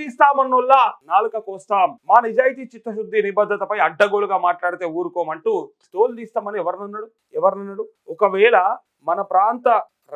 తీస్తామన్నోల్లా నాలుక కోస్తాం. మా నిజాయితీ చిత్తశుద్ధి నిబద్ధతపై అడ్డగోలుగా మాట్లాడితే ఊరుకోమంటూ తోలు తీస్తామని ఎవరినన్నాడు ఎవరినన్నాడు ఒకవేళ మన ప్రాంత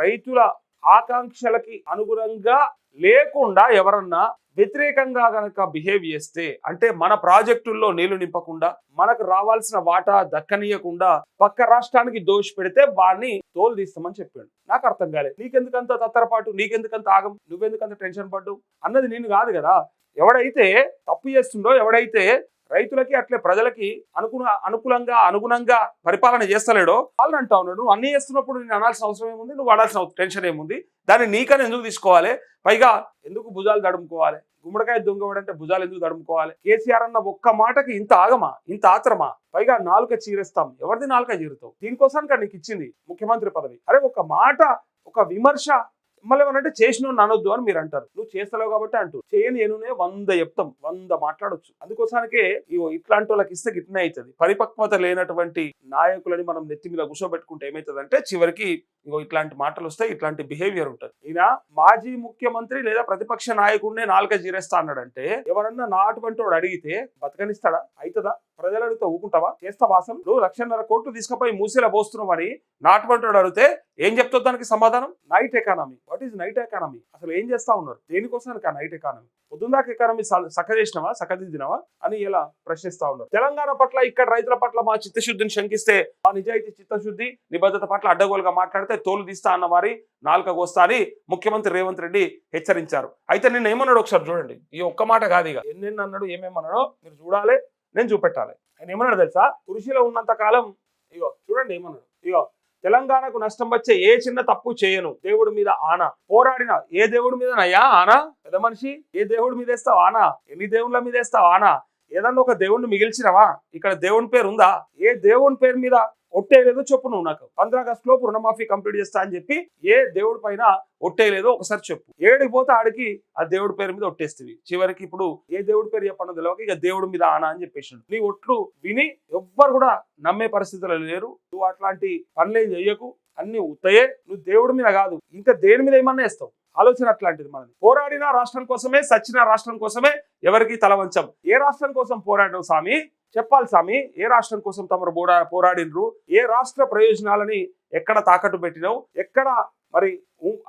రైతుల ఆకాంక్షలకి అనుగుణంగా లేకుండా ఎవరన్నా వ్యతిరేకంగా గనక బిహేవ్ చేస్తే అంటే మన ప్రాజెక్టుల్లో నీళ్ళు నింపకుండా మనకు రావాల్సిన వాటా దక్కనీయకుండా పక్క రాష్ట్రానికి దోషి పెడితే వాడిని తోలు తీస్తామని చెప్పాడు. నాకు అర్థం కాలేదు. నీకెందుకంత తత్తరపాటు? నీకెందుకంత ఆగం? నువ్వెందుకంత టెన్షన్ పడ్డు అన్నది నేను కాదు కదా. ఎవడైతే తప్పు చేస్తుండో ఎవడైతే రైతులకి అట్లే ప్రజలకి అనుగుణ అనుకూలంగా అనుగుణంగా పరిపాలన చేస్తలేడో వాళ్ళని అంటా ఉన్నాడు. నువ్వు అన్ని చేస్తున్నప్పుడు నేను అనాల్సిన అవసరం ఏముంది? నువ్వు వాడాల్సిన టెన్షన్ ఏముంది? దాన్ని నీకని ఎందుకు తీసుకోవాలి? పైగా ఎందుకు భుజాలు దడుముకోవాలి గుమ్మడికాయ దొంగవాడంటే భుజాలు ఎందుకు దడుముకోవాలి కేసీఆర్ అన్న ఒక్క మాటకి ఇంత ఆగమా? ఇంత ఆత్రమా? పైగా నాలుక చీరేస్తాం. ఎవరిది నాలుక చీరుతావు? దీనికోసానికి నీకు ఇచ్చింది ముఖ్యమంత్రి పదవి. అరే ఒక మాట ఒక విమర్శ మళ్ళీ ఏమనంటే చేసిన అనొద్దు అని మీరు అంటారు. నువ్వు చేస్తలేవు కాబట్టి అంటూ. చేయని నేనునే వంద చెప్తాం. వంద మాట్లాడొచ్చు. అందుకోసానికే ఇగో ఇట్లాంటి వాళ్ళకి ఇస్తే గిట్నే అవుతుంది పరిపక్వత లేనటువంటి నాయకులని మనం నెత్తి మీద కూర్చోబెట్టుకుంటే ఏమవుతుంది చివరికి ఇగో ఇట్లాంటి మాటలు వస్తాయి ఇట్లాంటి బిహేవియర్ ఉంటుంది. ఈయన మాజీ ముఖ్యమంత్రి లేదా ప్రతిపక్ష నాయకుడినే నాలుక జీరేస్తా అన్నాడంటే ఎవరన్నా నా అటువంటి వాడు అడిగితే బతకనిస్తాడా? అవుతుందా ప్రజలు అడిగితే ఊకుంటావా? చేస్తావా అసలు నువ్వు లక్షన్నర కోట్లు తీసుకుపోయి మూసేలా పోస్తున్నావని మరి? వాడు అడిగితే ఏం చెప్తావు దానికి సమాధానం? Night economy what is night economy అసలు ఏం చేస్తా ఉన్నారు? దేనికోసానికి ఆ నైట్ ఎకానమీ పొద్దుందాక ఎకానమీ సక్క చేసినావా సక్కదిద్దినవా? అని ఇలా ప్రశ్నిస్తా ఉన్నారు. తెలంగాణ పట్ల ఇక్కడ రైతుల పట్ల మా చిత్తశుద్ధిని శంకిస్తే మా నిజాయితీ చిత్తశుద్ధి నిబద్ధత పట్ల అడ్డగోలుగా మాట్లాడితే తోలు తీస్తా అన్న వారి నాలుక కోస్తా అని ముఖ్యమంత్రి రేవంత్ రెడ్డి హెచ్చరించారు. అయితే నేను ఏమన్నాడు ఒకసారి చూడండి. ఈ ఒక్క మాట కాదు ఇక. ఎన్నెన్న అన్నాడు ఏమేమన్నాడో మీరు చూడాలి. నేను చూపెట్టాలి. ఆయన ఏమన్నాడు తెలుసా? కృషిలో ఉన్నంత కాలం ఇగో చూడండి ఏమన్నాడు. ఇగో తెలంగాణకు నష్టం వచ్చే ఏ చిన్న తప్పు చేయను. దేవుడి మీద ఆన. పోరాడిన ఏ దేవుడి మీద నయ్యా ఆనా. పెద్ద మనిషి ఏ దేవుడి మీద వేస్తావు? ఆనా. ఎన్ని దేవుళ్ళ మీద వేస్తావు? ఆనా. ఏదన్నా ఒక దేవుణ్ణి మిగిల్చినవా? ఇక్కడ దేవుని పేరు ఉందా? ఏ దేవుని పేరు మీద ఒట్టేయలేదో చెప్పు నువ్వు నాకు. పంద్రా ఆగస్టు లోపు రుణమాఫీ కంప్లీట్ చేస్తా అని చెప్పి ఏ దేవుడి పైన ఒట్టేయలేదో ఒకసారి చెప్పు. ఏడికి పోతే ఆడికి ఆ దేవుడి పేరు మీద ఒట్టేస్తుంది. చివరికి ఇప్పుడు ఏ దేవుడి పేరు చెప్పడం తెలియక ఇక దేవుడి మీద ఆనా అని చెప్పేసి నీ ఒట్లు విని ఎవ్వరు కూడా నమ్మే పరిస్థితులు లేరు. నువ్వు అట్లాంటి పనులేం చెయ్యకు. అన్ని ఉత్తయే. నువ్వు దేవుడి మీద కాదు. ఇంకా దేని మీద ఏమన్నా వేస్తావు? ఆలోచన అట్లాంటిది మనది. పోరాడిన రాష్ట్రం కోసమే సచ్చిన రాష్ట్రం కోసమే ఎవరికి తల వంచం. ఏ రాష్ట్రం కోసం పోరాడవు స్వామి? చెప్పాలి స్వామి ఏ రాష్ట్రం కోసం తమరు పోరా పోరాడినరు ఏ రాష్ట్ర ప్రయోజనాలని ఎక్కడ తాకట్టు పెట్టినావు ఎక్కడ మరి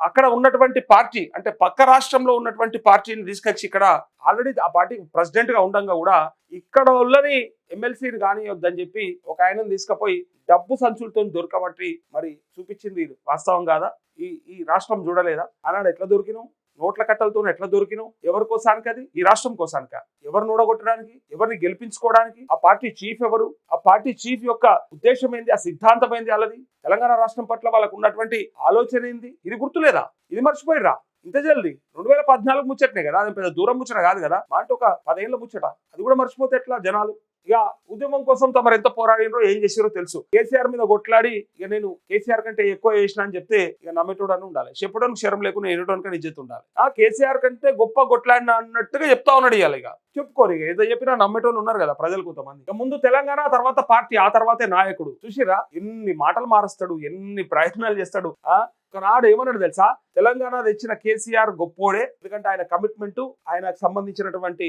అక్కడ ఉన్నటువంటి పార్టీ అంటే పక్క రాష్ట్రంలో ఉన్నటువంటి పార్టీని తీసుకొచ్చి ఇక్కడ ఆల్రెడీ ఆ పార్టీ ప్రెసిడెంట్గా ఉండంగా కూడా ఇక్కడ వాళ్ళని ఎమ్మెల్సీని కానియొద్దని చెప్పి ఒక ఆయనను తీసుకుపోయి డబ్బు సంచులతో దొరకబట్టి మరి చూపించింది ఇది. వాస్తవం కాదా? ఈ ఈ రాష్ట్రం చూడలేదా? అన్నాడు ఎట్లా దొరికినావు నోట్ల కట్టలతో ఎట్లా దొరికినావు? ఎవరి కోసానికి అది? ఈ రాష్ట్రం కోసానిక? ఎవరిని ఓడగొట్టడానికి ఎవరిని గెలిపించుకోవడానికి? ఆ పార్టీ చీఫ్ ఎవరు? ఆ పార్టీ చీఫ్ యొక్క ఉద్దేశం ఏంది? ఆ సిద్ధాంతం ఏంది అల్లది తెలంగాణ రాష్ట్రం పట్ల వాళ్ళకు ఉన్నటువంటి ఆలోచన ఏంది? ఇది గుర్తులేదా? ఇది మర్చిపోయిరా ఇంత జల్ది? రెండు వేల పద్నాలుగు ముచ్చటనే కదా? అది పెద్ద దూరం ముచ్చట కాదు కదా? మా అంటే ఒక పదేళ్ళ ముచ్చట. అది కూడా మర్చిపోతే ఎట్లా జనాలు? ఇక ఉద్యమం కోసం తమరు ఎంత పోరాడినో ఏం చేసారో తెలుసు. కేసీఆర్ మీద కొట్లాడి ఇక నేను కేసీఆర్ కంటే ఎక్కువ చేసిన అని చెప్తే ఇక నమ్మేటోడని ఉండాలి. చెప్పడానికి శరం లేకుండా ఎనటోనికి ఇజ్జత్ ఉండాలి. ఆ కేసీఆర్ కంటే గొప్ప కొట్లాడిన అన్నట్టుగా చెప్తా ఉన్నాడు ఇవాళ ఇక. చెప్పుకోరు ఇక. ఏదో చెప్పినా నమ్మేటోళ్ళు ఉన్నారు కదా ప్రజలు కొంతమంది. ఇక ముందు తెలంగాణ తర్వాత పార్టీ ఆ తర్వాతే నాయకుడు. చూసిరా ఎన్ని మాటలు మారుస్తాడు ఎన్ని ప్రయత్నాలు చేస్తాడు ఆ? నాడు ఏమన్నాడు తెలుసా? తెలంగాణ తెచ్చిన కేసీఆర్ గొప్పోడే ఎందుకంటే ఆయన కమిట్మెంట్ ఆయనకు సంబంధించినటువంటి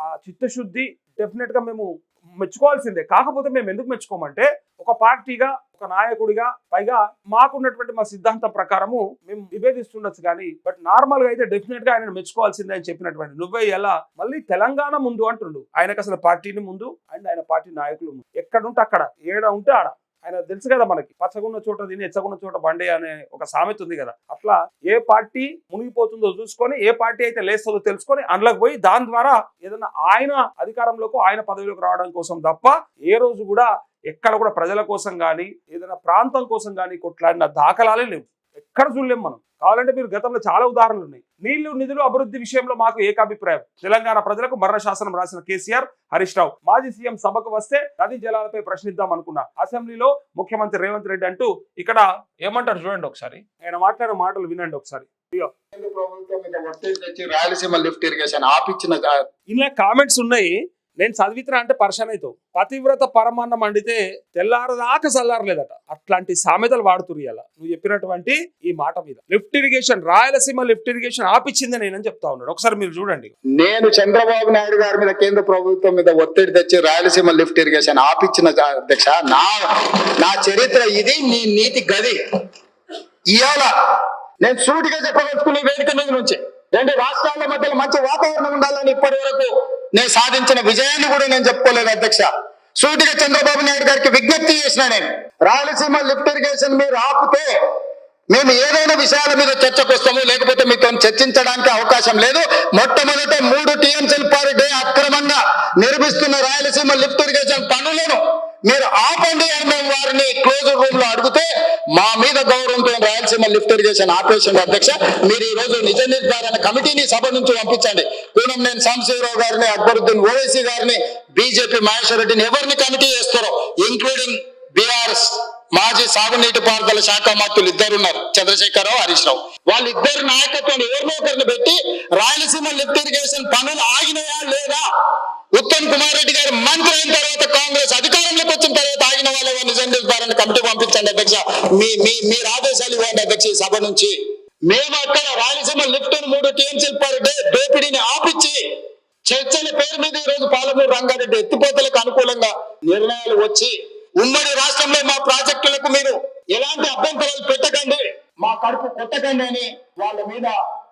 ఆ చిత్తశుద్ధి డెఫినెట్గా మేము మెచ్చుకోవాల్సిందే. కాకపోతే మేము ఎందుకు మెచ్చుకోమంటే ఒక పార్టీగా ఒక నాయకుడిగా పైగా మాకున్నటువంటి మా సిద్ధాంతం ప్రకారము మేము విభేదిస్తుండొచ్చు కానీ బట్ నార్మల్గా అయితే డెఫినెట్గా ఆయన మెచ్చుకోవాల్సిందే అని చెప్పినటువంటి నువ్వే ఎలా మళ్ళీ తెలంగాణ ముందు అంటుండు. ఆయనకు అసలు పార్టీని ముందు అండ్ ఆయన పార్టీ నాయకులు ముందు. ఎక్కడ ఉంటే అక్కడ ఏడ ఉంటే ఆడ. ఆయన తెలుసు కదా మనకి పచ్చగున్న చోట తిని ఎచ్చగున్న చోట బండి అనే ఒక సామెత ఉంది కదా. అట్లా ఏ పార్టీ మునిగిపోతుందో చూసుకొని ఏ పార్టీ అయితే లేస్తుందో తెలుసుకొని అందులోకి పోయి దాని ద్వారా ఏదైనా ఆయన అధికారంలోకి ఆయన పదవిలోకి రావడం కోసం తప్ప ఏ రోజు కూడా ఎక్కడ కూడా ప్రజల కోసం కానీ ఏదైనా ప్రాంతం కోసం కానీ కొట్లాడిన దాఖలాలే లేవు. ఎక్కడ చూడలేం మనం. కావాలంటే మీరు గతంలో చాలా ఉదాహరణలు ఉన్నాయి. నీళ్ళు నిధులు అభివృద్ధి విషయంలో మాకు ఏకాభిప్రాయం. తెలంగాణ ప్రజలకు మరణ శాసనం రాసిన కేసీఆర్ హరీష్ రావు. మాజీ సీఎం సభకు వస్తే నదీ జలాలపై ప్రశ్నిద్దాం అనుకున్నా. అసెంబ్లీలో ముఖ్యమంత్రి రేవంత్ రెడ్డి అంటూ ఇక్కడ ఏమంటారు చూడండి ఒకసారి. ఆయన మాట్లాడిన మాటలు వినండి ఒకసారి. రాయలసీమ లిఫ్ట్ ఇరిగేషన్ ఆపిచ్చిన ఇలా కామెంట్స్ ఉన్నాయి. నేను చదివితున్నా అంటే పర్షన్ అవుతావు పతివ్రత పరమాన్నం వండితే తెల్లారదాకా చల్లారలేదట. అట్లాంటి సామెతలు వాడుతురు ఇలా నువ్వు చెప్పినటువంటి ఈ మాట మీద. Lift irrigation Rayalaseema lift irrigation ఆపిచ్చింది నేనని చెప్తా ఉన్నాడు. ఒకసారి మీరు చూడండి. నేను చంద్రబాబు నాయుడు గారి మీద కేంద్ర ప్రభుత్వం మీద ఒత్తిడి తెచ్చి రాయలసీమ లిఫ్ట్ ఇరిగేషన్ ఆపిచ్చిన అధ్యక్ష నా నా చరిత్ర ఇది నీ నీతి గది. ఇవాళ నేను సూటిగా చెప్పదలుచుకునే వేదిక మీద నుంచి. రెండు రాష్ట్రాల మధ్యలో మంచి వాతావరణం ఉండాలని ఇప్పటి వరకు నేను సాధించిన విజయాన్ని కూడా నేను చెప్పుకోలేదు అధ్యక్ష. సూటిగా చంద్రబాబు నాయుడు గారికి విజ్ఞప్తి చేసిన నేను రాయలసీమ లిఫ్ట్ ఇరిగేషన్ మీరు ఆపితే మేము ఏదైనా విషయాల మీద చర్చకు వస్తాము లేకపోతే మీతో చర్చించడానికి అవకాశం లేదు. మొట్టమొదట మూడు టీఎంసీలు పర్ డే అక్రమంగా నిర్మిస్తున్న రాయలసీమ లిఫ్ట్ ఇరిగేషన్ పనులను మీరు ఆపండి అని మేము వారిని క్లోజ్ రూమ్లో అడిగితే మా మీద గౌరవంతో రాయలసీమ లిఫ్టర్ చేసిన ఆపరేషన్ అధ్యక్ష మీరు ఈ రోజు నిజ నిర్ధారణ కమిటీని సభ నుంచి పంపించండి. పూనం నేను సాంబశివరావు గారిని అక్బరుద్దీన్ ఓవైసీ గారిని బీజేపీ మహేశ్వర రెడ్డిని ఎవరిని కమిటీ చేస్తారో ఇంక్లూడింగ్ బీఆర్ఎస్ మాజీ సాగునీటి పారుదల శాఖ మంత్రులు ఇద్దరు ఉన్నారు చంద్రశేఖరరావు హరీష్ రావు. వాళ్ళిద్దరు నాయకత్వం ఎవరినో ఒకరిని పెట్టి రాయలసీమ లిఫ్ట్ ఇరిగేషన్ పనులు ఆగినాయా లేదా? ఉత్తమ్ కుమార్ రెడ్డి గారు మంత్రి అయిన తర్వాత కాంగ్రెస్ అధికారంలోకి వచ్చిన తర్వాత ఆగిన వాళ్ళ నిజం నిర్ధారణ కమిటీ పంపించండి అధ్యక్ష. మీ మీ మీరు ఆదేశాలు ఇవ్వండి అధ్యక్ష ఈ సభ నుంచి. మేము అక్కడ రాయలసీమ లిఫ్ట్ మూడు టీఎంసీలు పర్ డే దోపిడీని ఆపిచ్చి చర్చల పేరు మీద ఈ రోజు పాలమూరు రంగారెడ్డి ఎత్తిపోతలకు అనుకూలంగా నిర్ణయాలు వచ్చి ఉమ్మడి రాష్ట్రంలో మా ప్రాజెక్టులకు మీరు ఎలాంటి అభ్యంతరాలు పెట్టకండి. మా కడుపు కొట్టకండి అని వాళ్ళ మీద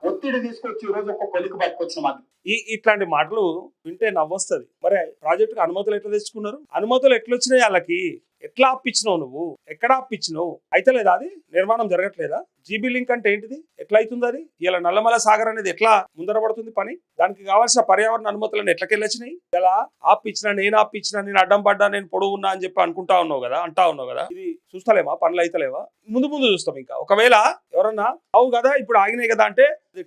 ఒత్తిడి తీసుకొచ్చి ఈ రోజు ఒక కొలికి పట్టుకొచ్చిన ఈ ఇట్లాంటి మాటలు వింటే నవ్వొస్తుంది. మరి ప్రాజెక్టుకి అనుమతులు ఎట్లా తెచ్చుకున్నారు? అనుమతులు ఎట్లా వచ్చినాయి వాళ్ళకి? ఎట్లా అప్పించినావు నువ్వు? ఎక్కడ అప్పించినావు అయితే లేదా అది? నిర్మాణం జరగట్లేదా? జీబీ లింక్ అంటే ఏంటిది? ఎట్లా అవుతుంది అది? ఇలా నల్లమల సాగర్ అనేది ఎట్లా ముందర పడుతుంది పని? దానికి కావాల్సిన పర్యావరణ అనుమతులను ఎట్లకెళ్ళొచ్చినాయి? ఇలా ఆపిచ్చినా నేను ఆపిచ్చినా నేను అడ్డం పడ్డా నేను పొడవు ఉన్నా అని చెప్పి అనుకుంటా ఉన్నావు కదా అంటా ఉన్నావు కదా ఇది చూస్తలేమా పనులు అయితలేవా? ముందు ముందు చూస్తాం ఇంకా. ఒకవేళ ఎవరన్నా అవు కదా ఇప్పుడు ఆగినాయి కదా అంటే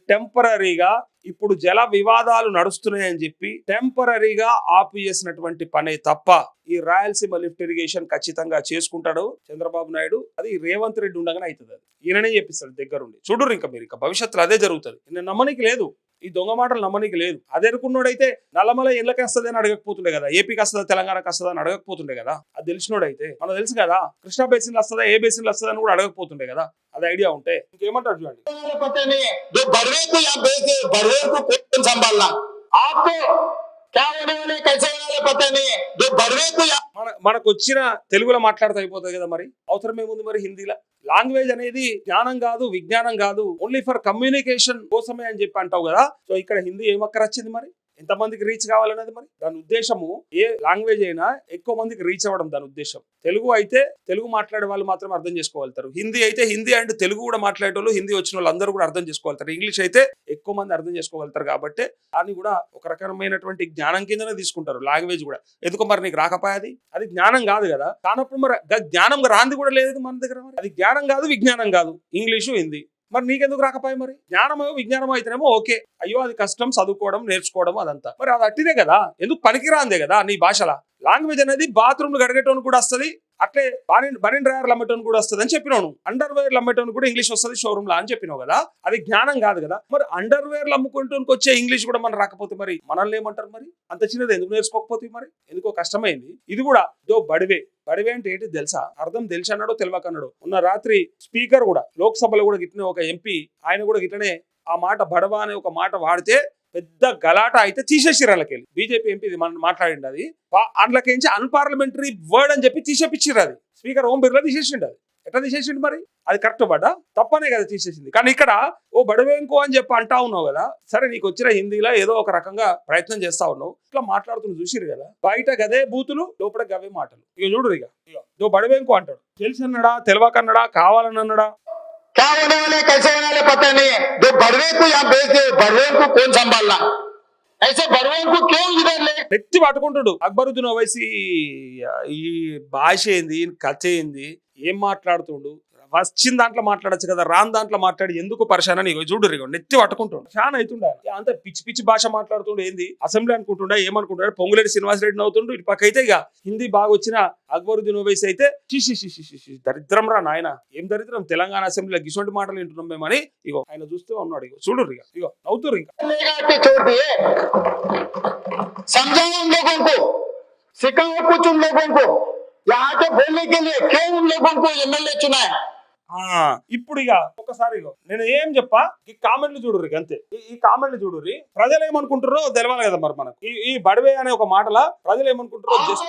టెంపరీగా ఇప్పుడు జల వివాదాలు నడుస్తున్నాయని చెప్పి టెంపరీగా ఆపు చేసినటువంటి పనే తప్ప ఈ రాయలసీమ లిఫ్ట్ ఇరిగేషన్ ఖచ్చితంగా చేసుకుంటాడు చంద్రబాబు నాయుడు. అది రేవంత్ రెడ్డి ఉండగానే అవుతుంది అది. ఈయననే చెప్పిస్తాడు దగ్గరుండి. చూడరు ఇంకా మీరు ఇంకా భవిష్యత్తులో అదే జరుగుతుంది. నేను నమ్మనికి లేదు. ఈ దొంగ మాటలు నమ్మనికి లేదు. అది అనుకున్నోడైతే నల్లమల ఇళ్ళకి వస్తుంది అని అడగకపోతుండే కదా. ఏపీకి వస్తుందా తెలంగాణకి వస్తుందా అని అడగకపోతుండే కదా. అది తెలిసినోడైతే. మనకు తెలుసు కదా కృష్ణా బేసిన్లు వస్తుందా ఏ బేసిన్లు వస్తుందా అని కూడా అడగకపోతుండే కదా. అది ఐడియా ఉంటే ఇంకేమంటారు చూడండి. మనకు వచ్చిన తెలుగులో మాట్లాడుతూ అయిపోతుంది కదా మరి? అవసరం ఏముంది మరి హిందీలో? లాంగ్వేజ్ అనేది జ్ఞానం కాదు విజ్ఞానం కాదు. ఓన్లీ ఫర్ కమ్యూనికేషన్ కోసమే అని చెప్పి అంటావు కదా? సో ఇక్కడ హిందీ ఏమక్కర వచ్చింది మరి? ఎంతమందికి రీచ్ కావాలనేది మరి? దాని ఉద్దేశము ఏ లాంగ్వేజ్ అయినా ఎక్కువ మందికి రీచ్ అవ్వడం దాని ఉద్దేశం. తెలుగు అయితే తెలుగు మాట్లాడే వాళ్ళు మాత్రం అర్థం చేసుకోగలుగుతారు. హిందీ అయితే హిందీ అండ్ తెలుగు కూడా మాట్లాడేటోళ్ళు హిందీ వచ్చిన వాళ్ళు అందరూ కూడా అర్థం చేసుకోగలుగుతారు. ఇంగ్లీష్ అయితే ఎక్కువ మంది అర్థం చేసుకోగలుగుతారు కాబట్టి దాన్ని కూడా ఒక రకమైనటువంటి జ్ఞానం కిందనే తీసుకుంటారు. లాంగ్వేజ్ కూడా. ఎందుకు మరి నీకు రాకపోయేది అది? జ్ఞానం కాదు కదా? కానప్పుడు మరి జ్ఞానం రాంది కూడా లేదు మన దగ్గర అది జ్ఞానం కాదు విజ్ఞానం కాదు. ఇంగ్లీషు హిందీ. మరి నీకెందుకు రాకపోయి మరి? జ్ఞానమో విజ్ఞానమో అయితేనేమో ఓకే. అయ్యో అది కష్టం చదువుకోవడం నేర్చుకోవడం అదంతా. మరి అది అట్టిదే కదా? ఎందుకు పనికిరాందే కదా నీ భాషల? లాంగ్వేజ్ అనేది బాత్రూమ్ గడిగేటోని కూడా వస్తుంది. అట్లే బనిన్ బనిన్ డ్రైవర్లు అమ్మేటోని కూడా వస్తుంది అని చెప్పినాను అండర్ వేర్లు అమ్మేటోని కూడా ఇంగ్లీష్ వస్తుంది షోరూమ్లో అని చెప్పినావు కదా. అది జ్ఞానం కాదు కదా. మరి అండర్ వేర్లు అమ్ముకుంటోనికి వచ్చే ఇంగ్లీష్ కూడా మనం రాకపోతే మరి మనల్ని ఏమంటారు మరి? అంత చిన్నది ఎందుకు నేర్చుకోకపోతే మరి? ఎందుకో కష్టమైంది. ఇది కూడా దో బడివే. బడివే అంటే ఏంటి తెలుసా? అర్థం తెలిసి అన్నాడో తెలియకన్నాడు ఉన్న రాత్రి స్పీకర్ కూడా లోక్సభలో కూడా గిట్టిన ఒక ఎంపీ ఆయన కూడా గిట్లనే ఆ మాట బడవా అనే ఒక మాట వాడితే పెద్ద గలాట అయితే తీసేసిర్రు వాళ్ళకి బీజేపీ ఎంపీ ఇది మనం మాట్లాడింది అది. అందులోకించి అన్పార్లమెంటరీ వర్డ్ అని చెప్పి తీసేపిచ్చిర్రు అది. స్పీకర్ ఓం బిర్లా తీసేసిండు అది. ఎట్లా తీసేసిండు మరి? అది కరెక్ట్ పడ్డా తప్పనే కదా తీసేసింది. కానీ ఇక్కడ ఓ బడవేంకో అని చెప్పి అంటా ఉన్నావు కదా. సరే నీకు వచ్చిన హిందీలో ఏదో ఒక రకంగా ప్రయత్నం చేస్తా ఉన్నావు. ఇట్లా మాట్లాడుతున్న చూసిరు కదా. బయట గదే బూతులు లోపల గవే మాటలు. ఇక చూడు ఇక ఇక బడవేంకో అంటాడు. తెలిసి అన్నాడా తెలియకన్నాడా కావాలని అన్నడా क्या होने वाले कैसे होने वाले पता नहीं है जो बड़वे को या बेच बड़वे को कौन संभालना ऐसे बड़वे को क्यों इधर ले నెత్తి పట్టుకుంటాడు అక్బరుద్దీన్ ఓవైసీ ఈ భాష ఏంది ఈయన కథ ఏంది ఏం మాట్లాడుతుండు వచ్చిన దాంట్లో మాట్లాడచ్చు కదా రాని దాంట్లో మాట్లాడి ఎందుకు పరిశాన్ అని ఇగో చూడు ఇగో నెత్తి పట్టుకుంటుండు చాలా అవుతుండే ఆయన. అంత పిచ్చి పిచ్చి భాష మాట్లాడుతుండే ఏంది అసెంబ్లీ అనుకుంటుండే ఏమనుకుంటాడు పొంగులేటి శ్రీనివాసరెడ్డి అవుతుండు ఇటు పక్క అయితే ఇక హిందీ బాగా వచ్చిన అక్బరుద్దీన్ ఓవైసీ అయితే షిషి షిషి షిషి దరిద్రం రా నాయన ఏం దరిద్రం తెలంగాణ అసెంబ్లీలో గిసొంటి మాటలు వింటున్నాం మేమని ఇగో ఆయన చూస్తూ ఉన్నాడు ఇగో చూడు ఇక ఇగో నవ్వుతురు ఇంకా लेगा के छोड़ दिए समझाओ उन लोगों को सिखाओ कुछ उन लोगों को यहाँ के बोलने के लिए क्यों उन लोगों को एमएलए चुना है ఆ, ఇప్పుడు ఇక ఒకసారి నేను ఏం చెప్పా? ఈ కామెంట్లు చూడుర్రి అంతే ఈ కామెంట్లు చూడుర్రి. ప్రజలు ఏమనుకుంటారో తెలియాలి కదా మరి మనకు. ఈ ఈ బడివే అనే ఒక మాటల ప్రజలు ఏమనుకుంటారో జస్ట్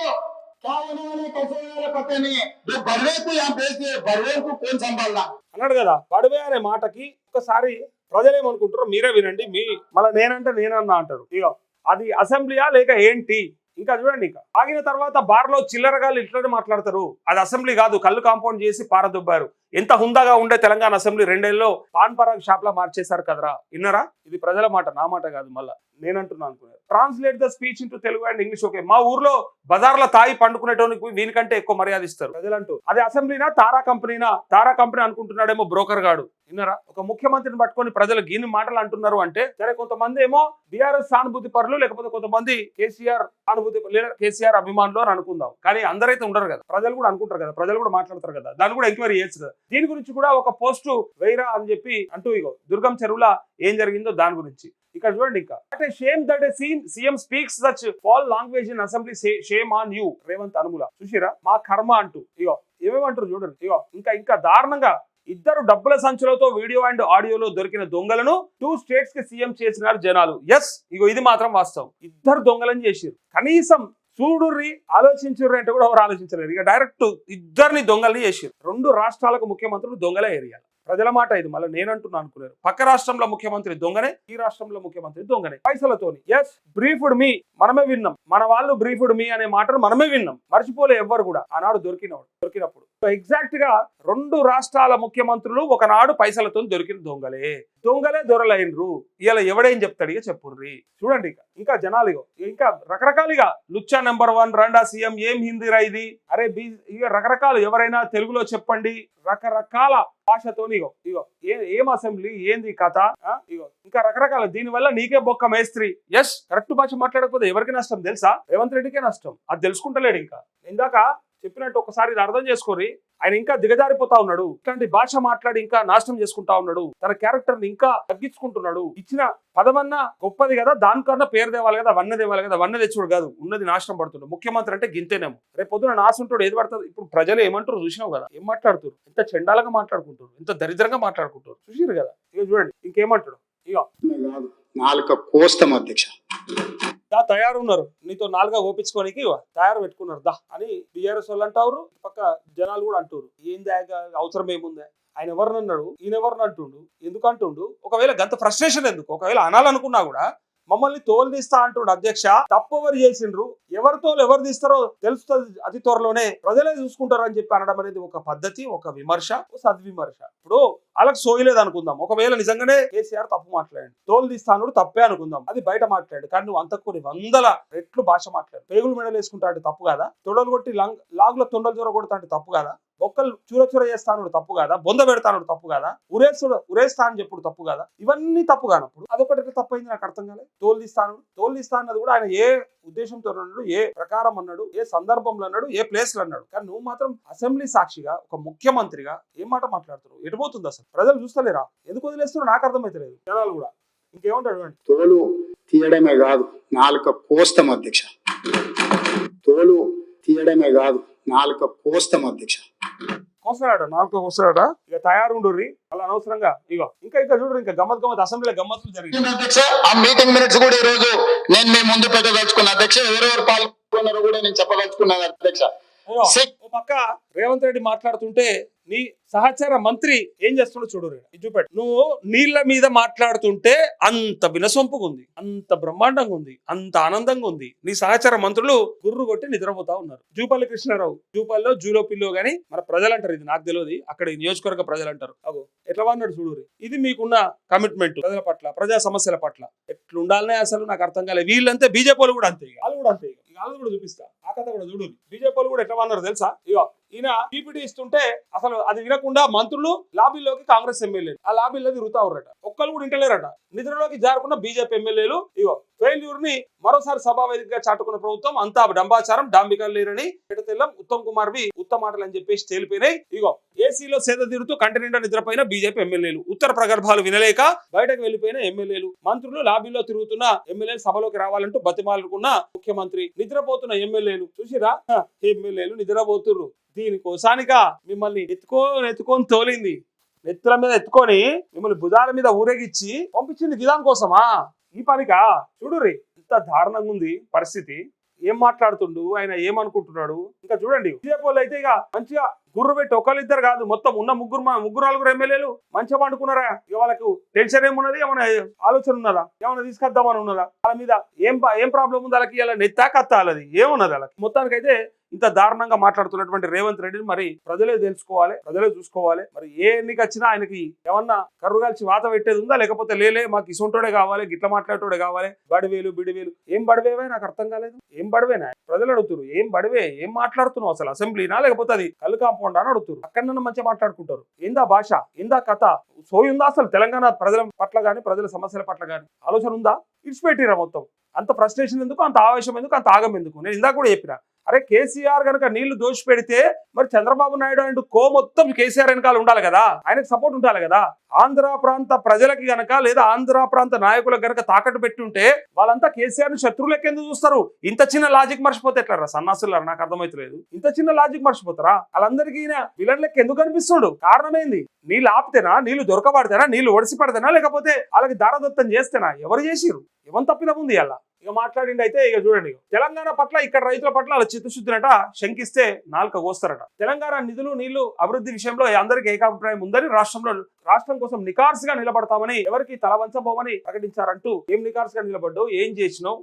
అన్నాడు కదా బడివే అనే మాటకి ఒకసారి ప్రజలు ఏమనుకుంటారో మీరే వినండి మీ మళ్ళీ నేనంటే నేనన్నా అంటారు. ఇక అది అసెంబ్లీయా లేక ఏంటి? ఇంకా చూడండి ఇంకా. ఆగిన తర్వాత బార్లో చిల్లరగాలు ఇట్లనే మాట్లాడతారు. అది అసెంబ్లీ కాదు కళ్ళు కాంపౌండ్ చేసి పారదొబ్బారు. ఎంత హుందాగా ఉండే తెలంగాణ అసెంబ్లీ రెండేళ్ళలో పాన్ పరాగ్ షాప్ లా మార్చేశారు కదరా. విన్నరా? ఇది ప్రజల మాట నా మాట కాదు మళ్ళా. నేనంటున్నాను అనుకున్నాను translate the speech into Telugu and English okay మా ఊర్లో బజార్ల తాయి పండుకునేటోనికి వీనికంటే ఎక్కువ మర్యాద ఇస్తారు. ప్రజలంటూ. అది అసెంబ్లీనా తారా కంపెనీనా? తారా కంపెనీ అనుకుంటున్నాడేమో బ్రోకర్ గాడు. విన్నరా? ఒక ముఖ్యమంత్రిని పట్టుకొని ప్రజలు గీని మాటలు అంటున్నారు అంటే సరే కొంతమంది ఏమో బీఆర్ఎస్ సానుభూతి పరులు లేకపోతే కొంతమంది కేసీఆర్ సానుభూతి లేదా కేసీఆర్ అభిమానులు అని అనుకుందాం. కానీ అందరైతే ఉండరు కదా. ప్రజలు కూడా అనుకుంటారు కదా. ప్రజలు కూడా మాట్లాడతారు కదా. దాన్ని కూడా ఎంక్వైరీ చేయొచ్చు కదా. దీని గురించి కూడా ఒక పోస్ట్ వేయరా అని చెప్పి అంటూ ఇగో దుర్గం చెరువుల ఏం జరిగిందో దాని గురించి. ఇక్కడ చూడండి ఇంకా. అంటే shame that scene CM speaks such foul language in assembly shame on you Revanth Anumula చూసిరా మా కర్మ అంటూ. ఇగో ఏమేమంటారు చూడండి. ఇగో ఇంకా ఇంకా దారుణంగా ఇద్దరు డబ్బుల సంచులతో వీడియో అండ్ ఆడియోలో దొరికిన దొంగలను టూ స్టేట్స్కి సీఎం చేసినారు జనాలు. ఎస్ ఇగో ఇది మాత్రం వాస్తవం. ఇద్దరు దొంగలను చేసిరు కనీసం చూడుర్రి ఆలోచించుర్రి అంటే కూడా ఎవరు ఆలోచించలేరు. ఇక డైరెక్ట్ ఇద్దరిని దొంగల్ని చేసిరు రెండు రాష్ట్రాలకు ముఖ్యమంత్రులు దొంగలే ఏరియాలు. ప్రజల మాట ఇది. మళ్ళీ నేనంటున్నా అనుకున్నారు. పక్క రాష్ట్రంలో ముఖ్యమంత్రి దొంగనే ఈ రాష్ట్రంలో ముఖ్యమంత్రి దొంగనే. పైసలతోని. ఎస్ బ్రీఫుడ్ మీ మనమే విన్నాం. మన వాళ్ళు బ్రీఫుడ్ మీ అనే మాటను మనమే విన్నాం. మర్చిపోలే ఎవ్వరు కూడా. ఆనాడు దొరికినవాడు. దొరికినప్పుడు. ఎగ్జాక్ట్గా రెండు రాష్ట్రాల ముఖ్యమంత్రులు ఒకనాడు పైసలతో దొరికిన దొంగలే. దొంగలే దొరలైనరు. ఇలా ఎవడేం చెప్తాడు ఇక చెప్పుర్రి. చూడండి ఇక. ఇంకా జనాలు ఇంకా రకరకాలుగా లుచ్చా నెంబర్ వన్ రండా సీఎం ఏం హిందీరా ఇది? అరే బీ ఇక రకరకాలు ఎవరైనా తెలుగులో చెప్పండి. రకరకాల భాషతో ఇగో ఇగో ఏ ఏం అసెంబ్లీ ఏంది కథ? ఆ? ఇగో ఇంకా రకరకాల దీనివల్ల నీకే బొక్క మేస్త్రి. ఎస్ కరెక్ట్ భాష మాట్లాడకపోతే ఎవరికి నష్టం తెలుసా? రేవంత్ రెడ్డికే నష్టం. అది తెలుసుకుంటలేడు ఇంకా. ఇందాక చెప్పినట్టు ఒకసారి ఇది అర్థం చేసుకోరి ఆయన ఇంకా దిగజారిపోతా ఉన్నాడు. ఇట్లాంటి భాష మాట్లాడి ఇంకా నాశనం చేసుకుంటా ఉన్నాడు. తన క్యారెక్టర్ని ఇంకా తగ్గించుకుంటున్నాడు. ఇచ్చిన పదమన్నా గొప్పది కదా దానికన్నా పేరు తేవాలి కదా వన్న తేవాలి కదా వన్న తెచ్చుడు కాదు. ఉన్నది నాశనం పడుతుండు. ముఖ్యమంత్రి అంటే గింతేనేమో. రేపు పొద్దున నాశంటాడు ఏది పడుతుంది? ఇప్పుడు ప్రజలు ఏమంటారు చూసినావు కదా? ఏం మాట్లాడుతారు ఎంత చెండాలుగా మాట్లాడుకుంటారు ఎంత దరిద్రంగా మాట్లాడుకుంటారు చూసిరు కదా? ఇక చూడండి ఇంకేమంటాడు? ఇక నాలుక కోస్తాం అధ్యక్ష. దా తయారున్నారు. నీతో నాలుగా ఓపించుకోనికి తయారు పెట్టుకున్నారు. దా అని బీఆర్ఎస్ వాళ్ళు అంటారు పక్క జనాలు కూడా అంటారు ఏంది అవసరం ఏముంది? ఆయన ఎవరిని అన్నాడు? ఈయన ఎవరిని అంటుండు? ఎందుకు అంటుండు? ఒకవేళ గంత ఫ్రస్ట్రేషన్ ఎందుకు? ఒకవేళ అనాలనుకున్నా కూడా మమ్మల్ని తోలు తీస్తా అంటుండు అధ్యక్ష. తప్పెవరు చేసిండ్రు? ఎవరితో ఎవరు తీస్తారో తెలుస్తుంది అతి త్వరలోనే. ప్రజలే చూసుకుంటారు అని చెప్పి అనడం అనేది ఒక పద్ధతి ఒక విమర్శ సద్విమర్శ. ఇప్పుడు వాళ్ళకి సోయలేదు అనుకుందాం. ఒకవేళ నిజంగానే కేసీఆర్ తప్పు మాట్లాడండి. తోలు తీస్తాను తప్పే అనుకుందాం. అది బయట మాట్లాడు కానీ నువ్వు అంత కొన్ని వందల రెట్లు భాష మాట్లాడు. పేగులు మెడలు వేసుకుంటా అంటే తప్పు కాదా? తొడలు కొట్టి లంగ్ లాగుల తొండలు చొర కొడతా అంటే తప్పు కదా? బొక్కలు చూర చూర చేస్తాను తప్పు కాదా? బొంద పెడతాను తప్పు కాదా? ఉరేస్తుడు ఉరేస్తా అని చెప్పుడు తప్పు కాదా? ఇవన్నీ తప్పు కానప్పుడు అదొకటి ఎట్లా తప్పు అయింది నాకు అర్థం కాలేదు తోలిస్తాను తోలిస్తా అన్నది కూడా ఆయన ఏ ఉద్దేశంతో అన్నాడు ఏ ప్రకారం అన్నాడు ఏ సందర్భంలో అన్నాడు ఏ ప్లేస్లో అన్నాడు. కానీ నువ్వు మాత్రం అసెంబ్లీ సాక్షిగా ఒక ముఖ్యమంత్రిగా ఏం మాట మాట్లాడుతున్నావు? ఎటుపోతుంది అసలు? ప్రజలు చూస్తలేరా? ఎందుకు వదిలేస్తున్నారు నాకు అర్థమైతలేదు. జనాలు కూడా. ఇంకేమంటాడు తోలు తీయడమే కాదు నాలుక కోస్తం అధ్యక్ష. తోలు తీయడమే కాదు నాలుక కోస్తం అధ్యక్ష. కోస్తాడా నాలుగు కోస్తాడా ఇక తయారుండుర్రి. అలా అనవసరంగా ఇగో ఇంకా ఇంకా చూడరు ఇంకా గమ్మత్ గమ్మత్ అసెంబ్లీలో గమ్మత్తులు జరిగింది అధ్యక్ష? ఆ మీటింగ్ మినిట్స్ కూడా ఈ రోజు నేను మీ ముందు పెట్టదలుచుకున్నా. అధ్యక్ష ఎవరెవరు పాల్గొన్నారో కూడా నేను చెప్పదలుచుకున్నాను అధ్యక్ష. పక్క రేవంత్ రెడ్డి మాట్లాడుతుంటే నీ సహచార మంత్రి ఏం చేస్తున్నాడు చూడు చూపెట్టు. నువ్వు నీళ్ళ మీద మాట్లాడుతుంటే అంత వినసొంపుగా ఉంది అంత బ్రహ్మాండంగా ఉంది అంత ఆనందంగా ఉంది. నీ సహచార మంత్రులు గుర్రు కొట్టి నిద్రపోతా ఉన్నారు. జూపల్లి కృష్ణారావు జూపల్లో జూలో పిల్లో గాని మన ప్రజలు అంటారు ఇది నాకు తెలియదు అక్కడ నియోజకవర్గ ప్రజలు అంటారు అగో ఎట్లా అన్నాడు చూడు. ఇది మీకున్న కమిట్మెంట్ ప్రజల పట్ల ప్రజా సమస్యల పట్ల. ఎట్లుండాలనే అసలు నాకు అర్థం కాలేదు వీళ్ళంతే బీజేపీ వాళ్ళు కూడా అంతే. వాళ్ళు కూడా అంతే ఇక. కూడా చూపిస్తా. ఆ కథ కూడా చూడు. బీజేపీ వాళ్ళు కూడా ఎట్లా అన్నారు తెలుసా? ఇగో. ఈయన పీపీటీ ఇస్తుంటే అసలు అది వినకుండా మంత్రులు లాబీలోకి కాంగ్రెస్ ఎమ్మెల్యేలు. ఆ లాబీలో తిరుగుతా ఉన్నారట. ఒక్కరు కూడా ఇంటలేరట నిద్రలోకి జారుకున్న బీజేపీ ఎమ్మెల్యేలు ఇగో ఫెయిల్యూర్ని మరోసారి సభా వేదికగా చాటుకున్న ప్రభుత్వం అంతా డంబాచారం డాంబికలు లేరని ఎడతెల్లం ఉత్తమ్ కుమార్ వి ఉత్తమాటలు అని చెప్పేసి తేలిపోయినాయి. ఇగో ఏసీలో సేద తీరుతూ కంటి నిండా నిద్రపోయిన బీజేపీ ఎమ్మెల్యేలు. ఉత్తర ప్రగర్భాలు వినలేక బయటకు వెళ్ళిపోయిన ఎమ్మెల్యేలు. మంత్రులు లాబీలో తిరుగుతున్న ఎమ్మెల్యేలు సభలోకి రావాలంటూ బతిమాలుకున్న ముఖ్యమంత్రి నిద్రపోతున్న ఎమ్మెల్యేలు. చూసిరా? ఎమ్మెల్యేలు నిద్రపోతుర్రు. దీనికోసానిక మిమ్మల్ని ఎత్తుకొని ఎత్తుకొని తోలింది. నెత్తుల మీద ఎత్తుకొని మిమ్మల్ని భుజాల మీద ఊరేగిచ్చి పంపించింది గిదాని కోసమా? ఈ పనికా? చూడురి ఇంత దారుణంగా ఉంది పరిస్థితి. ఏం మాట్లాడుతుండు? ఆయన ఏమనుకుంటున్నాడు ఇంకా చూడండి. బీజేపీ అయితే ఇక మంచిగా గుర్రు పెట్టి ఒకళ్ళిద్దరు కాదు మొత్తం ఉన్న ముగ్గురు ముగ్గురు నలుగురు ఎమ్మెల్యేలు మంచిగా పండుకున్నారా? ఇక వాళ్ళకు టెన్షన్ ఏమున్నది? ఏమైనా ఆలోచన ఉన్నదా? ఏమైనా తీసుకొద్దామని ఉన్నదా? వాళ్ళ మీద ఏం ఏం ప్రాబ్లం ఉంది? వాళ్ళకి ఇలా నెత్తా కత్తా ఏమున్నది వాళ్ళకి? మొత్తానికైతే ఇంత దారుణంగా మాట్లాడుతున్నటువంటి రేవంత్ రెడ్డిని మరి ప్రజలే తెలుసుకోవాలి ప్రజలే చూసుకోవాలి. మరి ఏ ఎన్నిక వచ్చినా ఆయనకి ఏమన్నా కర్రుగాల్చి వాత పెట్టేది ఉందా? లేకపోతే లేలే మాకు ఇసుంటోడే కావాలి గిట్ల మాట్లాడేటోడే కావాలి. బడివేలు బిడివేలు ఏం బడివేవే? నాకు అర్థం కాలేదు. ఏం బడివేనా ప్రజలు అడుగుతారు ఏం బడివే? ఏం మాట్లాడుతున్నావు అసలు? అసెంబ్లీనా? లేకపోతే అది కళ్ళు కాంపౌండ్ అని అడుగుతారు అక్కడ మంచిగా మాట్లాడుకుంటారు. ఏందా భాష? ఏందా కథ? సోయి ఉందా అసలు? తెలంగాణ ప్రజల పట్ల కానీ ప్రజల సమస్యల పట్ల కానీ ఆలోచన ఉందా? ఇడిచిపెట్టిరా మొత్తం. అంత ఫ్రస్ట్రేషన్ ఎందుకు? అంత ఆవేశం ఎందుకు? అంత ఆగం ఎందుకు? నేను ఇందాక కూడా చెప్పిన. అరే కేసీఆర్ గనక నీళ్ళు దోషి పెడితే మరి చంద్రబాబు నాయుడు అండ్ కో మొత్తం కేసీఆర్ వెనకాల ఉండాలి కదా? ఆయనకు సపోర్ట్ ఉండాలి కదా? ఆంధ్ర ప్రాంత ప్రజలకి గనక లేదా ఆంధ్ర ప్రాంత నాయకులకు గనక తాకట్టు పెట్టుంటే వాళ్ళంతా కేసీఆర్ని శత్రువులకి ఎందుకు చూస్తారు. ఇంత చిన్న లాజిక్ మర్చిపోతే ఎట్లారా? సన్నాసులారా నాకు అర్థమైతలేదు ఇంత చిన్న లాజిక్ మర్చిపోతారా? వాళ్ళందరికీ విలన్ లెక్క ఎందుకు కనిపిస్తుండు కారణమేంది? నీళ్ళు ఆపితేనా? నీళ్ళు దొరకబడితేనా? నీళ్ళు ఒడిసి పడితేనా? లేకపోతే వాళ్ళకి దారదత్తం చేస్తేనా? ఎవరు చేసిరు ఎవరు తప్పిదం ఉంది అలా ఇక మాట్లాడిండి అయితే ఇక చూడండి తెలంగాణ పట్ల ఇక్కడ రైతుల పట్ల అలా చిత్తశుద్ధినట శంకిస్తే నాలుక కోస్తారట. తెలంగాణ నిధులు నీళ్ళు అభివృద్ధి విషయంలో అందరికీ ఏకాభిప్రాయం ఉందని రాష్ట్రంలో రాష్ట్రం కోసం నికార్సుగా నిలబడతామని ఎవరికి తలవంచబోమని ప్రకటించారంటూ ఏం నికార్సుగా నిలబడ్డావు? ఏం చేసినావు?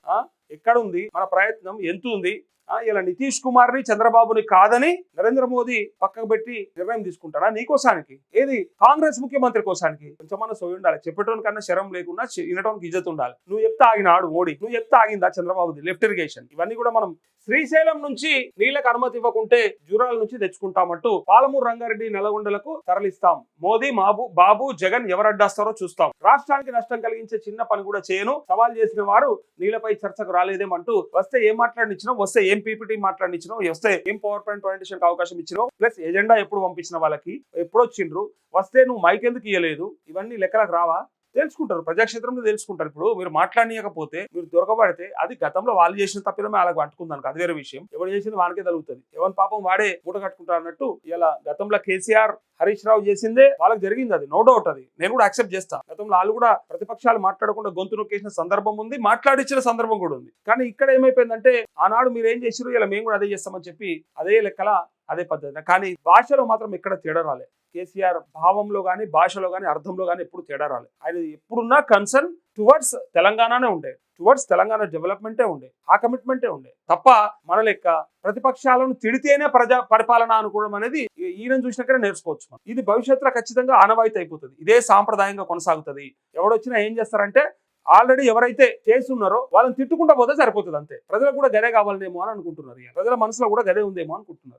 ఎక్కడుంది? ఎక్కడ ఉంది మన ప్రయత్నం ఎంత ఉంది ఇలా నితీష్ కుమార్ని చంద్రబాబుని కాదని నరేంద్ర మోదీ పక్కకు పెట్టి నిర్ణయం తీసుకుంటాడా? నీ కోసానికి ఏది? కాంగ్రెస్ ముఖ్యమంత్రి కోసానికి? కొంచెమన్నా సోయి ఉండాలి. చెప్పేటోని కన్నా శరం లేకుండా చె- వినటోనికి ఇజ్జత్ ఉండాలి. నువ్వు చెప్తే ఆగినాడు మోడీ. నువ్వు చెప్తే ఆగిందా చంద్రబాబుది? Left irrigation. ఇవన్నీ కూడా మనం శ్రీశైలం నుంచి నీళ్ళకు అనుమతి ఇవ్వకుంటే జూరాల నుంచి తెచ్చుకుంటామంటూ పాలమూరు రంగారెడ్డి నల్గొండలకు తరలిస్తాం. మోదీ మాబు బాబు జగన్ ఎవరడ్డాస్తారో చూస్తాం. రాష్ట్రానికి నష్టం కలిగించే చిన్న పని కూడా చేయను. సవాల్ చేసిన వారు నీళ్ళపై చర్చకు రాలేదేమంటూ వస్తే ఏం మాట్లాడినిచ్చినావు వస్తే ఏం పీపీటీ మాట్లాడినిచ్చినావు వస్తే ఏం పవర్ పాయింట్ ప్రజెంటేషన్ అవకాశం ఇచ్చినో? ప్లస్ ఎజెండా ఎప్పుడు పంపించిన వాళ్ళకి? ఎప్పుడు వచ్చిండ్రు? వస్తే నువ్వు మైక్ ఎందుకు ఇవ్వలేదు ఇవన్నీ లెక్కలకు రావా? తెలుసుకుంటారు. ప్రజాక్షేత్రంలో తెలుసుకుంటారు. ఇప్పుడు మీరు మాట్లాడనీయకపోతే మీరు దొరకబడితే అది గతంలో వాళ్ళు చేసిన తప్పిదమే వాళ్ళకి అంటుకుందాను అది వేరే విషయం. ఎవరు చేసింది వానికే తగులుతుంది. ఎవరి పాపం వాడే మూట కట్టుకుంటారు అన్నట్టు ఇలా గతంలో కేసీఆర్ హరీష్ రావు చేసిందే వాళ్ళకి జరిగింది అది. నో డౌట్ అది. నేను కూడా యాక్సెప్ట్ చేస్తా. గతంలో వాళ్ళు కూడా ప్రతిపక్షాలు మాట్లాడకుండా గొంతు నొక్కేసిన సందర్భం ఉంది మాట్లాడించిన సందర్భం కూడా ఉంది. కానీ ఇక్కడ ఏమైపోయిందంటే ఆనాడు మీరు ఏం చేసిరు ఇలా మేము కూడా అదే చేస్తామని చెప్పి అదే లెక్కల అదే పద్ధతి. కానీ భాషలో మాత్రం ఎక్కడ తేడా రాలే. కేసీఆర్ భావంలో కానీ భాషలో కానీ అర్థంలో కానీ ఎప్పుడు తేడా రాలే. ఆయన ఎప్పుడున్నా కన్సర్న్ టువర్డ్స్ తెలంగాణనే ఉండే టువర్డ్స్ తెలంగాణ డెవలప్మెంటే ఉండే ఆ కమిట్మెంటే ఉండే. తప్ప మన లెక్క ప్రతిపక్షాలను తిడితేనే ప్రజా పరిపాలన అనుకోవడం అనేది ఈయన చూసినాకనే నేర్చుకోవచ్చు మనం. ఇది భవిష్యత్తులో ఖచ్చితంగా ఆనవాయితీ అయిపోతుంది. ఇదే సాంప్రదాయంగా కొనసాగుతుంది. ఎవడొచ్చినా ఏం చేస్తారంటే ఆల్రెడీ ఎవరైతే చేస్తున్నారో వాళ్ళని తిట్టుకుంటా పోతే సరిపోతుంది అంతే. ప్రజలకు కూడా గదే కావాలనేమో అని అనుకుంటున్నారు ప్రజల మనసులో కూడా గదే ఉందేమో అనుకుంటున్నారు.